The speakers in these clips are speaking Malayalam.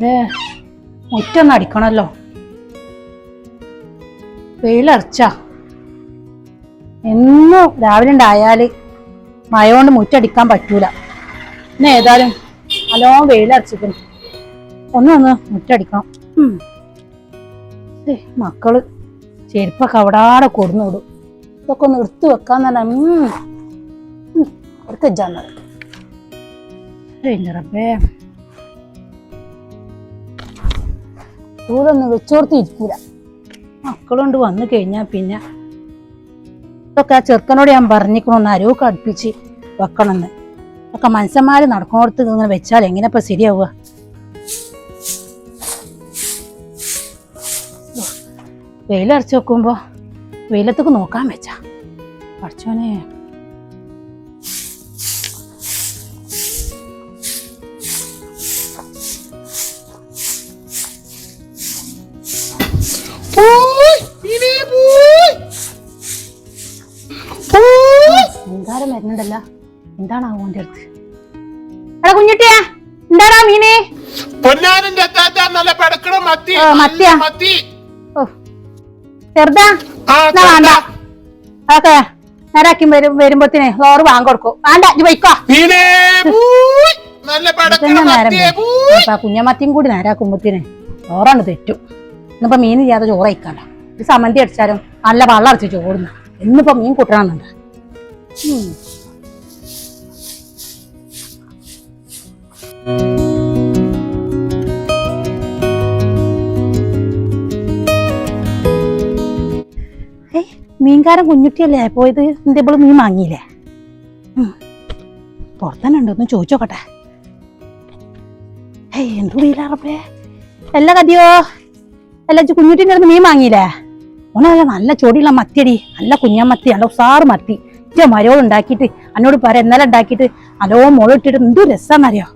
അതെ മുറ്റൊന്ന് അടിക്കണല്ലോ. വെയിലറച്ച. എന്നും രാവിലെ ഉണ്ടായാൽ മഴ കൊണ്ട് മുറ്റടിക്കാൻ പറ്റൂല. ഇന്ന് ഏതായാലും നല്ലോണം ഒന്ന് ഒന്നൊന്ന് മുറ്റടിക്കണം. മക്കൾ ചെരുപ്പൊക്കെ അവിടാടെ കൊടുന്നു വിടും ഇതൊക്കെ ഒന്ന് എടുത്തു വെക്കാൻ തന്നെ എടുത്തജാന്നത് റബ്ബേ. ചൂടൊന്ന് വെച്ചോർത്ത് ഇരിക്കൂല മക്കളുണ്ട് വന്നു കഴിഞ്ഞാൽ പിന്നെ. ഇതൊക്കെ ആ ചെറുക്കനോട് ഞാൻ പറഞ്ഞിക്കണമെന്ന് അരവൊക്കെ അടുപ്പിച്ച് വെക്കണമെന്ന്. ഒക്കെ മനസ്സന്മാർ നടക്കണോടത്ത് ഇങ്ങനെ വെച്ചാൽ എങ്ങനെ ശരിയാവുക? വെയിലടച്ച് വെക്കുമ്പോ വെയിലത്തേക്ക് നോക്കാൻ വെച്ചാ. പഠിച്ചോനെ. വരുന്നുണ്ടല്ല എന്താണ് ഓന്റെ അടുത്ത്? എടാ കുഞ്ഞുട്ടിയാ എന്താടാ മീനെ? പൊന്നാനിന്റെ നല്ല പടക്കണ മത്തി. മത്തിയാ? മത്തി. ഓ. ചെറുതാ? ആ, വേണ്ട. വരും നേരാക്കി വരും വരുമ്പോത്തിന് ലോറ് വാങ്ങിക്കൊടുക്കും വേണ്ട ഇജ്ജ് പോയിക്കോ. മീനേ, നല്ല പടക്കണ മത്തി നേരം കുഞ്ഞ മത്തി കുഞ്ഞമത്തിയും കൂടി നേരാക്കുമ്പത്തിന് ചോറാണ് തെറ്റും. ഇന്നിപ്പോ മീൻ ചെയ്യാതെ ചോറ് അയക്കണ്ട ഒരു സമന്തി അടിച്ചാലും നല്ല വെള്ളം അടിച്ച് ചോറുന്ന ഇന്നിപ്പോ മീൻ കൂട്ടണമെന്നുണ്ട് മീൻകാരൻ കുഞ്ഞുട്ടിയല്ലേ? പോയത് എന്തേപ്പോൾ മീൻ വാങ്ങിയില്ലേ. പുറത്തന്നെ ഉണ്ടോന്ന് ചോദിച്ചോക്കട്ടെ. ഏയ് എന്തു വെയിലാറപ്പേ? അല്ല കതിയോ? അല്ല കുഞ്ഞുട്ടിന്റെ അടുത്ത് മീൻ വാങ്ങിയില്ലേ? ഓനല്ല നല്ല ചൊടിയുള്ള മത്തിയടി നല്ല കുഞ്ഞമത്തി നല്ല ഉസാറ് മത്തി. ഇച്ച മരോൾ ഉണ്ടാക്കിയിട്ട് എന്നോട് പറ ഇന്നലെ ഉണ്ടാക്കിയിട്ട് അലോ മുകളിട്ടിട്ട് എന്തു രസാന്നറിയോ?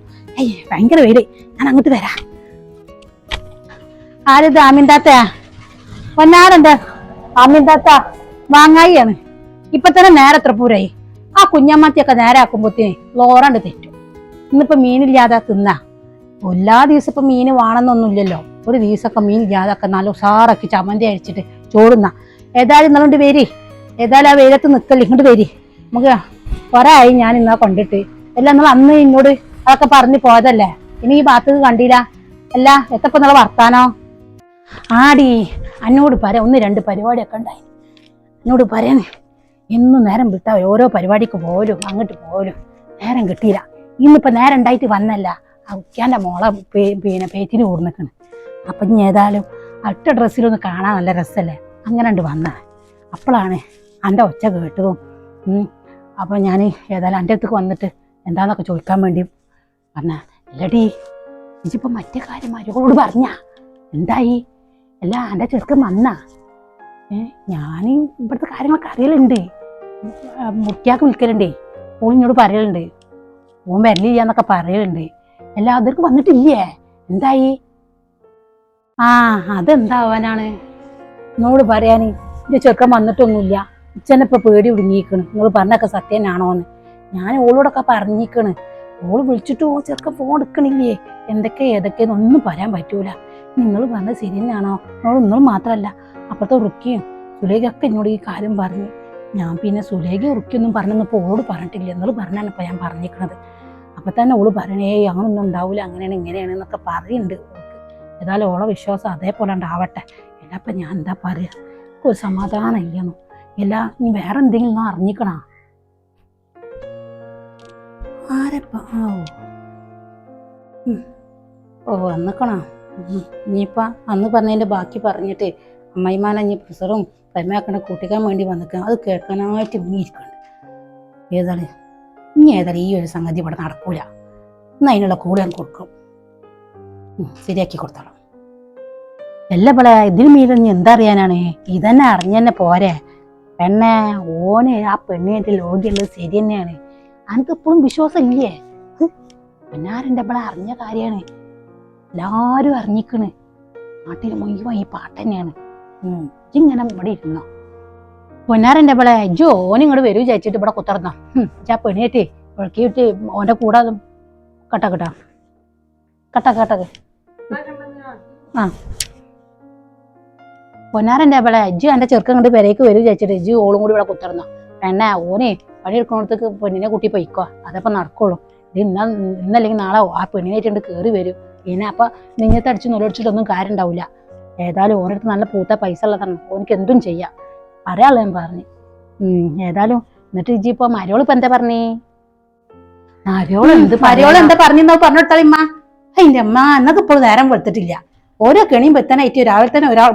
ഏയ് ഭയങ്കര വെയിൽ. ഞാൻ അങ്ങോട്ട് വരാം ആരിത് ആമിൻതാത്തയാ പൊന്നാടുണ്ട് ആമിൻതാത്ത വാങ്ങായിയാണ് ഇപ്പൊ തന്നെ നേരെ എത്ര പൂരായി ആ കുഞ്ഞമ്മത്തിയൊക്കെ നേരെ ആക്കുമ്പോത്തിന് ലോറണ്ട് തെറ്റും. ഇന്നിപ്പോ മീനില്ലാതെ തിന്നാ. എല്ലാ ദിവസം ഇപ്പൊ മീൻ വേണമെന്നൊന്നുമില്ലല്ലോ ഒരു ദിവസമൊക്കെ മീൻ ഇല്ലാതൊക്കെ നല്ല ഉസാറാക്കി ചമ്മന്തി അഴിച്ചിട്ട് ചോറുന്ന. ഏതായാലും ഇന്നലോണ്ട് വരി. ഏതായാലും ആ വെയിലത്ത് നിക്കല്ലേ. ഇങ്ങോട്ട് വരി. നമുക്ക് ആയി ഞാൻ ഇന്നാ കണ്ടിട്ട്. എല്ലാം നിങ്ങൾ അന്ന് ഇന്നോട് അതൊക്കെ പറഞ്ഞു പോയതല്ലേ? ഇനി ഈ ഭാഗത്ത് കണ്ടില്ല. അല്ല എത്തപ്പോ നിങ്ങളെ വർത്താനോ? ആടി എന്നോട് പറയാ ഒന്ന് രണ്ട് പരിപാടിയൊക്കെ ഉണ്ടായി. എന്നോട് പറയാനേ എന്നും നേരം വിട്ടാ ഓരോ പരിപാടിക്ക് പോലും അങ്ങോട്ട് പോലും നേരം കിട്ടിയില്ല. ഇന്നിപ്പോ നേരം ഉണ്ടായിട്ട് വന്നല്ല. ആ ഉക്കാന്റെ മോളെ പിന്നെ പേറ്റിന് കൂർന്നിക്കണ് അപ്പം ഇനി ഏതായാലും അട്ട ഡ്രസ്സിലൊന്ന് കാണാൻ നല്ല രസമല്ലേ അങ്ങനെ ഉണ്ട് വന്ന. അപ്പോഴാണ് എന്റെ ഒച്ച കേട്ടതും. അപ്പം ഞാൻ ഏതായാലും എന്റെ അടുത്തേക്ക് വന്നിട്ട് എന്താന്നൊക്കെ ചോദിക്കാൻ വേണ്ടി പറഞ്ഞ അല്ലടി ഇജിപ്പോൾ മറ്റേ കാര്യം മരുകളോട് പറഞ്ഞ? എന്തായി? അല്ല എന്റെ ചെറുക്കൻ വന്ന? ഏ ഞാൻ ഇവിടുത്തെ കാര്യങ്ങളൊക്കെ അറിയലുണ്ട്. മുറിക്കാക്ക് വിൽക്കലുണ്ടേ ഓൾ എന്നോട് പറയലുണ്ട്. ഓൻ വരലില്ല എന്നൊക്കെ പറയലുണ്ട്. അല്ല അവർക്ക് വന്നിട്ടില്ലേ? എന്തായി? ആ അതെന്താവാനാണ് എന്നോട് പറയാന് എന്റെ ചെറുക്കൻ വന്നിട്ടൊന്നുമില്ല. ഉച്ചനെ ഇപ്പൊ പേടി ഒടുങ്ങിയിരിക്കണ് നിങ്ങൾ പറഞ്ഞൊക്കെ സത്യനാണോന്ന് ഞാൻ ഓളോടൊക്കെ പറഞ്ഞിക്കണ്. ഓൾ വിളിച്ചിട്ട് ഓ ചെറുക്കൻ ഫോൺ എടുക്കണില്ലേ? എന്തൊക്കെ ഏതൊക്കെയെന്ന് ഒന്നും പറയാൻ പറ്റൂല. നിങ്ങൾ വന്ന തന്നെയാണോ എന്നോട് നിങ്ങൾ മാത്രമല്ല അപ്പുറത്തെ റുക്കിയും സുലേഖയൊക്കെ എന്നോട് ഈ കാര്യം പറഞ്ഞു. ഞാൻ പിന്നെ സുലേഖ റുക്കിയൊന്നും പറഞ്ഞെന്നിപ്പോൾ ഓളോട് പറഞ്ഞിട്ടില്ല. നിങ്ങൾ പറഞ്ഞാണ് ഇപ്പം ഞാൻ പറഞ്ഞിരിക്കണത് അപ്പം തന്നെ ഓൾ പറയണേ "ഏയ് അങ്ങനൊന്നും ഉണ്ടാവില്ല അങ്ങനെയാണ് ഇങ്ങനെയാണ് എന്നൊക്കെ പറയുന്നുണ്ട് ഓൾക്ക്. ഏതായാലും ഓളെ വിശ്വാസം അതേപോലെ ഉണ്ടാവട്ടെ. അപ്പൊ ഞാൻ എന്താ പറയുക ഒരു സമാധാനം ഇല്ലെന്നു. എല്ലാ നീ വേറെ എന്തെങ്കിലും ഒന്നും അറിഞ്ഞിക്കണ? ആരപ്പ ഓ. വന്നിക്കണോ? ഇനിയിപ്പ അന്ന് പറഞ്ഞതിന്റെ ബാക്കി പറഞ്ഞിട്ട് അമ്മായിമാനെ ഇനി പ്രസറും പരിമാക്കണ കൂട്ടിക്കാൻ വേണ്ടി വന്നിക്കാം. അത് കേൾക്കാനായിട്ട് ഇങ്ങിയിരിക്കുന്നുണ്ട് ഏതാണ് ഇനി ഏതാണ് ഈ ഒരു സംഗതി ഇവിടെ നടക്കൂല. ഇന്ന് അതിനുള്ള കൂടെ ഞാൻ കൊടുക്കും. ശരിയാക്കി കൊടുത്തോളാം. അല്ല പിള്ള ഇതിന് മീതെ നീ എന്താ അറിയാനാണ്? ഇതന്നെ അറിഞ്ഞന്നെ പോരെ. പെണ്ണെ ഓനെ ആ പെണ്ണിന്റെ ലോകിയുള്ളത് ശരി തന്നെയാണ്. അനക്ക് എപ്പോഴും വിശ്വാസം ഇല്ലേ പെണ്ണാരെന്റെ പിള അറിഞ്ഞ കാര്യമാണ്. എല്ലാരും അറിഞ്ഞിക്കണ്. നാട്ടിൽ മുഴുവൻ ഈ പാട്ട് തന്നെയാണ്. ഇങ്ങനെ ഇവിടെ ഇരുന്നോ? പൊന്നാരന്റെ ഇവിടെ ജോ ഓൻ ഇങ്ങോട്ട് വരൂ വിചാരിച്ചിട്ട് ഇവിടെ കുത്തർന്നോ? ആ പെണിയേറ്റേ. വിളക്കിയിട്ട് ഓന്റെ കൂടെ കട്ട കട്ട. കട്ട കട്ട. ആ. പൊന്നാരന്റെ ഇവിടെ അജ്ജു എന്റെ ചെറുക്കൻ കണ്ട് പെരേക്ക് വരും വിചാരിച്ചിട്ട് ഓളും കൂടി ഇവിടെ കുത്തിർന്നു? പെണ്ണ ഓനെ പണിയെടുക്കുന്നിടത്തേക്ക് പെണ്ണിനെ കുട്ടി പൊയ്ക്കോ. അതപ്പം നടക്കുള്ളൂ. ഇത് ഇന്ന ഇന്നല്ലെങ്കിൽ നാളെ ആ പെണ്ണിനായിട്ടുണ്ട് കയറി വരും. പിന്നെ അപ്പം നിങ്ങത്തെ അടിച്ച് നൊലടിച്ചിട്ടൊന്നും കാര്യം ഉണ്ടാവില്ല ഏതായാലും ഓരോരുത്തർ നല്ല പൂത്ത പൈസ ഉള്ളതാണ്. ഓനിക്ക് എന്തും ചെയ്യാം. പറയാള ഞാൻ പറഞ്ഞു. ഏതായാലും എന്നിട്ട് ഇജ്ജി ഇപ്പൊ മരോൾ ഇപ്പൊ എന്താ പറഞ്ഞേ? മരോൾ എന്ത് മരോൾ എന്താ പറഞ്ഞെന്നാ പറഞ്ഞിട്ടളിമ്മ അതിന്റെ അമ്മ എന്നൊക്കെ ഇപ്പോൾ നേരം വെളുത്തിട്ടില്ല. ഓരോ കെണിയും വെത്താനായിട്ട് രാവിലെ തന്നെ ഒരാൾ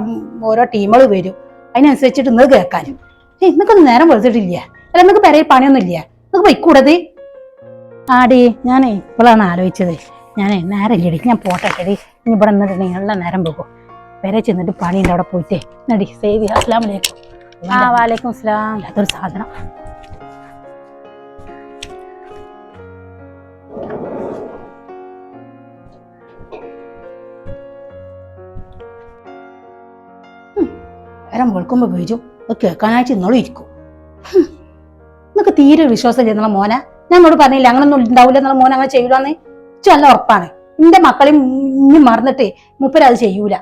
ഓരോ ടീമുകൾ വരും. അതിനനുസരിച്ചിട്ട് ഇന്ന് കേൾക്കാനും. ഇന്നൊക്കെ ഇന്നൊക്കെ നേരം വെളുത്തിട്ടില്ല. അല്ല നമുക്ക് പെരയിൽ പണിയൊന്നും ഇല്ല നമുക്ക് പൊയ്ക്കൂടത്? ആടി ഞാനേ ഇപ്പോഴാണ് ആലോചിച്ചത്. ഞാനേ നേരം ഇല്ലടി ഞാൻ പോട്ടെ ഇനി ഇവിടെ നിന്നിട്ട് നല്ല നേരം പോകും. പെര ചെന്നിട്ട് പണിയുണ്ട് അവിടെ പോയിട്ടേ. നടി സേവി അസ്ലാം വലൈക്കും ആ വാലേക്കും അസ്ലാം അതൊരു സാധനം. നേരം വെളുക്കുമ്പോ വരും അത് കേൾക്കാനായിട്ട് ഇന്നോളം ഇരിക്കും. തീരെ വിശ്വാസം ചെയ്യുന്ന മോനെ. എന്നോട് പറഞ്ഞില്ല അങ്ങനൊന്നും ഉണ്ടാവില്ല എന്നുള്ള മോനെ അങ്ങനെ ചെയ്യൂലെന്ന് നല്ല ഉറപ്പാണ്. എന്റെ മക്കളെയും ഇനി മറന്നിട്ടേ മുപ്പരത് ചെയ്യൂല.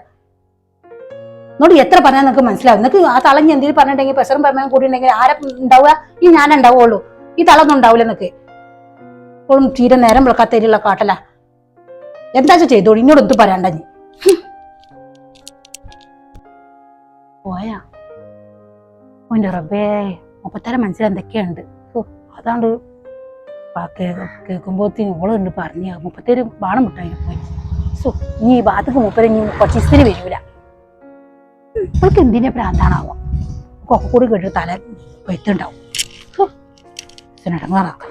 എന്നോട് എത്ര പറഞ്ഞാൽ നിങ്ങൾക്ക് മനസ്സിലാവും? നിങ്ങൾക്ക് ആ തളഞ്ഞ് എന്തെങ്കിലും പറഞ്ഞിട്ടുണ്ടെങ്കിൽ പ്രഷറും പറഞ്ഞാൽ ഉണ്ടെങ്കിൽ ആരെ ഉണ്ടാവുക? ഈ ഞാൻ ഉണ്ടാവുള്ളൂ. ഈ തളൊന്നും ഉണ്ടാവില്ല നിനക്ക്. ഇപ്പോഴും തീരെ നേരം വിളക്കാത്തതിലുള്ള കാട്ടല. എന്താ ചെയ്തോളൂ? ഇന്നോട് എന്ത് പറയണ്ട നീ. പോയാ. ഓന്റെ റബ്ബേ മുപ്പത്തര മനസ്സിൽ എന്തൊക്കെയുണ്ട്? അതാണ്ട് കേൾക്കുമ്പോഴത്തേനും ഓളുണ്ട് പറഞ്ഞ മുപ്പത്തേര് ബാണം മുട്ടായി പോയി. സോ ഇനി ഈ ഭാഗത്തേക്ക് മുപ്പര് ഇനി കുറച്ച് ഇസ്തിരി വരൂല. അവൾക്ക് എന്തിന്റെ പ്രാന്താണാവോ? ഒക്കെ കൂടി കേട്ടിട്ട് തല വെത്തുണ്ടാവും ഇടങ്ങാറാക്ക.